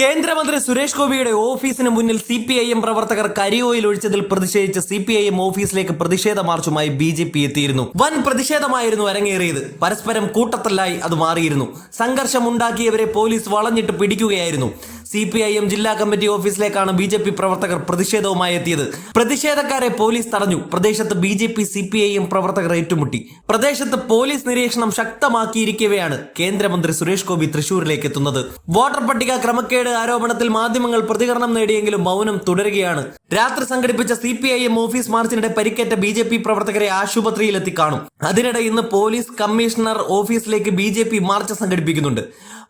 കേന്ദ്രമന്ത്രി സുരേഷ് ഗോപിയുടെ ഓഫീസിന് മുന്നിൽ സി പി ഐ എം പ്രവർത്തകർ കരിയോയിൽ ഒഴിച്ചതിൽ പ്രതിഷേധിച്ച് സി പി ഐ എം ഓഫീസിലേക്ക് പ്രതിഷേധ മാർച്ചുമായി ബി ജെ പി എത്തിയിരുന്നു. വൻ പ്രതിഷേധമായിരുന്നു അരങ്ങേറിയത്. പരസ്പരം കൂട്ടത്തല്ലായി അത് മാറിയിരുന്നു. സംഘർഷമുണ്ടാക്കിയവരെ പോലീസ് വളഞ്ഞിട്ട് പിടിക്കുകയായിരുന്നു. സി പി ഐ എം ജില്ലാ കമ്മിറ്റി ഓഫീസിലേക്കാണ് ബി ജെ പി പ്രവർത്തകർ പ്രതിഷേധവുമായി എത്തിയത്. പ്രതിഷേധക്കാരെ പോലീസ് തടഞ്ഞു. പ്രദേശത്ത് B J P C P I M പ്രവർത്തകർ ഏറ്റുമുട്ടി. പ്രദേശത്ത് പോലീസ് നിരീക്ഷണം ശക്തമാക്കിയിരിക്കവെയാണ് കേന്ദ്രമന്ത്രി സുരേഷ് ഗോപി തൃശൂരിലേക്ക് എത്തുന്നത്. വോട്ടർ പട്ടിക ക്രമക്കേട് ആരോപണത്തിൽ മാധ്യമങ്ങൾ പ്രതികരണം നേടിയെങ്കിലും മൗനം തുടരുകയാണ്. രാത്രി സംഘടിപ്പിച്ച C P I M office മാർച്ചിനിടെ പരിക്കേറ്റ ബി ജെ പി പ്രവർത്തകരെ ആശുപത്രിയിലെത്തി കാണും. അതിനിടെ ഇന്ന് പോലീസ് കമ്മീഷണർ ഓഫീസിലേക്ക് ബി ജെ പി മാർച്ച് സംഘടിപ്പിക്കുന്നുണ്ട്.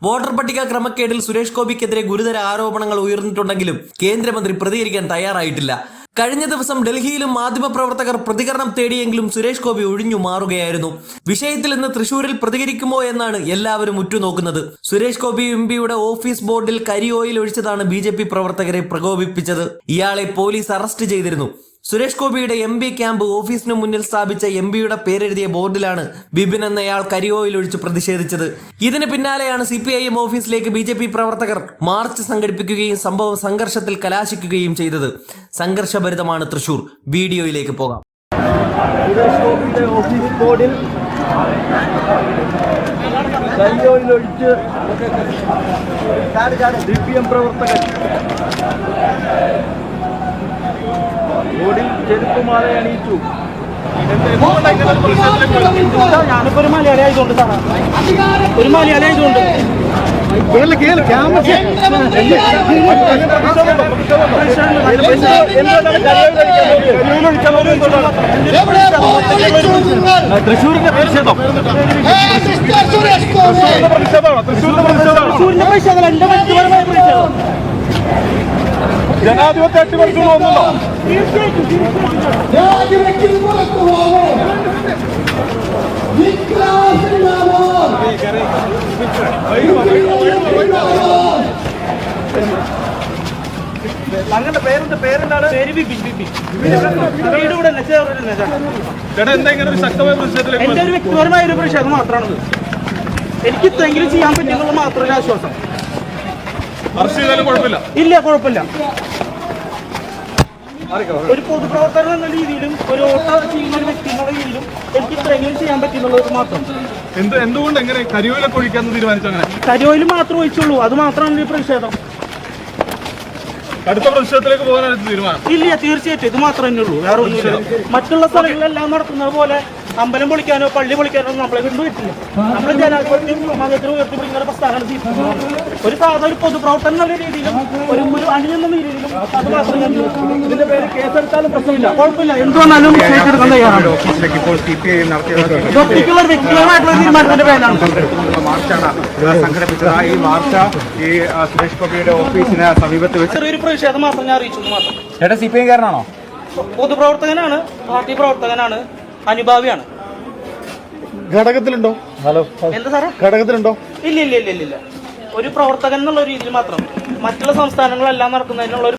വോട്ടർ പട്ടിക ക്രമക്കേടിൽ സുരേഷ് ഗോപിക്കെതിരെ ഗുരുതര ആരോപണങ്ങൾ ഉയർന്നിട്ടുണ്ടെങ്കിലും കേന്ദ്രമന്ത്രി പ്രതികരിക്കാൻ തയ്യാറായിട്ടില്ല. കഴിഞ്ഞ ദിവസം ഡൽഹിയിലും മാധ്യമപ്രവർത്തകർ പ്രതികരണം തേടിയെങ്കിലും സുരേഷ് ഗോപി ഒഴിഞ്ഞു മാറുകയായിരുന്നു. വിഷയത്തിൽ ഇന്ന് തൃശൂരിൽ പ്രതികരിക്കുമോ എന്നാണ് എല്ലാവരും ഉറ്റുനോക്കുന്നത്. സുരേഷ് ഗോപി എം പിയുടെ ഓഫീസ് ബോർഡിൽ കരിയോയിൽ ഒഴിച്ചതാണ് ബി പ്രവർത്തകരെ പ്രകോപിപ്പിച്ചത്. ഇയാളെ പോലീസ് അറസ്റ്റ് ചെയ്തിരുന്നു. സുരേഷ് ഗോപിയുടെ എം പി ക്യാമ്പ് ഓഫീസിന് മുന്നിൽ സ്ഥാപിച്ച എം പിയുടെ പേരെഴുതിയ ബോർഡിലാണ് ബിബിൻ എന്നയാൾ കരിയോയിൽ ഒഴിച്ച് പ്രതിഷേധിച്ചത്. ഇതിന് പിന്നാലെയാണ് സി പി ഐ എം ഓഫീസിലേക്ക് ബി ജെ പി പ്രവർത്തകർ മാർച്ച് സംഘടിപ്പിക്കുകയും സംഭവം സംഘർഷത്തിൽ കലാശിക്കുകയും ചെയ്തത്. സംഘർഷഭരിതമാണ് തൃശൂർ. വീഡിയോയിലേക്ക് പോകാം. ചെരുപ്പുമാല അണിയിച്ചു ഞാനിപ്പോ ഒരു മലയാളി ആയതുകൊണ്ട് സാറാ ഒരു മലയാളി ആയതുകൊണ്ട് തൃശ്ശൂരിന്റെ പ്രതിഷേധം തൃശ്ശൂരിന്റെ പൈസ അതല്ല എന്റെ മറ്റു പ്രതിഷേധം ജനാധിപത്യ അട്ടിമറിച്ചു തോന്നുന്നുണ്ടോ തീർച്ചയായിട്ടും തീർച്ചയായിട്ടും രാജിവെക്കുന്ന പുറത്തു പോകോ അങ്ങനെ പേരെന്ത് പേരെന്താണ് ചേട്ടാ. എന്താ ഇങ്ങനെ ഒരു ശക്തമായ പ്രതിഷേധത്തിലേക്ക് എന്റെ ഒരു വ്യക്തിപരമായ ഒരു പ്രതിഷേധം മാത്രമാണത്. എനിക്ക് എന്തെങ്കിലും ചെയ്യാൻ പറ്റുന്നുള്ള മാത്രമേ ആശ്വാസം. ഇല്ല കുഴപ്പമില്ല. ഒരു പൊതുപ്രവർത്തകൻ എന്ന രീതിയിലും ഒരു ഓട്ടോ ചെയ്യുന്ന ഒരു വ്യക്തി എന്നുള്ള രീതിയിലും എനിക്ക് ഇത്രയെങ്കിലും ചെയ്യാൻ പറ്റുന്നുള്ളത് മാത്രം. എന്ത് എന്തുകൊണ്ട് എങ്ങനെ കരിയോയിലൊക്കെ ഒഴിക്കാന്ന് തീരുമാനിച്ചു അങ്ങനെ? കരിയോയിൽ മാത്രം ഒഴിച്ചുള്ളൂ. അത് മാത്രമാണ് ഈ പ്രതിഷേധം. അടുത്ത പ്രതിഷേധത്തിലേക്ക് പോകാനാണ് തീരുമാനം. ഇല്ല തീർച്ചയായിട്ടും. ഇത് മാത്രമേ ഉള്ളൂ. വേറെ ഒന്നുമില്ല. മറ്റുള്ള സ്ഥലങ്ങളിലെല്ലാം നടക്കുന്നത് പോലെ അമ്പലം പൊളിക്കാനോ പള്ളി പൊളിക്കാനോ ഒന്നും നമ്മളെ കൊണ്ട് പറ്റില്ല നമ്മൾ ജനാധിപത്യം സമാജത്തിന് ഉയർത്തിപ്പിടിക്കുന്ന ഒരു പ്രസ്ഥാനമാണ് സി പി എം. ഒരു സാധാരണ ഒരു പൊതുപ്രവർത്തനം എന്നുള്ള രീതിയിലും ഒരു ഒരു അണിയെന്ന രീതിയിലും അത് മാത്രമേ തന്നെ ഇതിന്റെ പേര് കേസെടുത്താലും പ്രശ്നമില്ല. കുഴപ്പമില്ല. എന്ത് വന്നാലും ഏറ്റെടുക്കാൻ തയ്യാറാണ്. ഒറ്റയ്ക്കുള്ള ഒരു വ്യക്തിപരമായിട്ടുള്ള തീരുമാനത്തിന്റെ ഇവർ സംഘടിപ്പിച്ചത്. ഈ മാർച്ച് ഈ സുരേഷ് ഗോപിയുടെ ഓഫീസിന് സമീപത്ത് വെച്ച് ചെറിയൊരു പ്രതിഷേധം മാത്രം ഞാൻ അറിയിച്ചു എന്ന് മാത്രം. ചേട്ടാ സി പി ഐ കാരനാണോ? പൊതുപ്രവർത്തകനാണ് പാർട്ടി പ്രവർത്തകനാണ്. അനുഭാവിയാണ്. ഘടകത്തിലുണ്ടോ? ഹലോ. എന്താ സാറേ? ഘടകത്തിലുണ്ടോ? ഇല്ല ഇല്ല ഇല്ല ഇല്ല ഒരു പ്രവർത്തകൻ എന്നുള്ള രീതിയിൽ മാത്രം. മറ്റുള്ള സംസ്ഥാനങ്ങളെല്ലാം നടക്കുന്നതിനുള്ള ഒരു